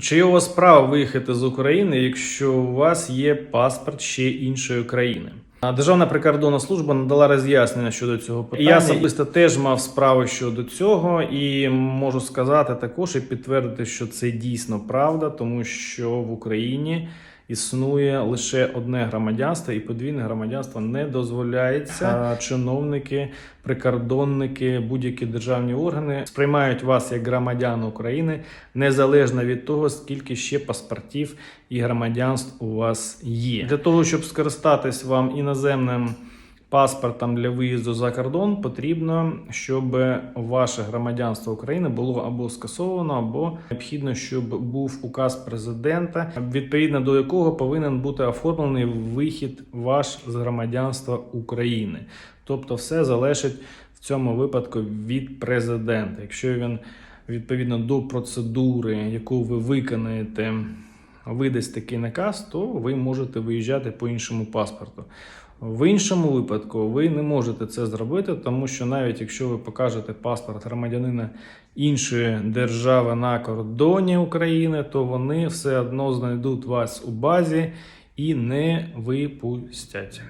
чи є у вас право виїхати з України, якщо у вас є паспорт ще іншої країни? Державна прикордонна служба надала роз'яснення щодо цього питання. Я особисто теж мав справу щодо цього, і можу сказати також і підтвердити, що це дійсно правда, тому що в Україні існує лише одне громадянство, і подвійне громадянство не дозволяється. Чиновники, прикордонники, будь-які державні органи сприймають вас як громадян України незалежно від того, скільки ще паспортів і громадянств у вас є. Для того щоб скористатись вам іноземним паспортом для виїзду за кордон, потрібно, щоб ваше громадянство України було або скасовано, або необхідно, щоб був указ президента, відповідно до якого повинен бути оформлений вихід ваш з громадянства України. Тобто, все залежить в цьому випадку від президента. Якщо він відповідно до процедури, яку ви виконаєте, видасть такий наказ, то ви можете виїжджати по іншому паспорту. В іншому випадку ви не можете це зробити, тому що навіть якщо ви покажете паспорт громадянина іншої держави на кордоні України, то вони все одно знайдуть вас у базі і не випустять.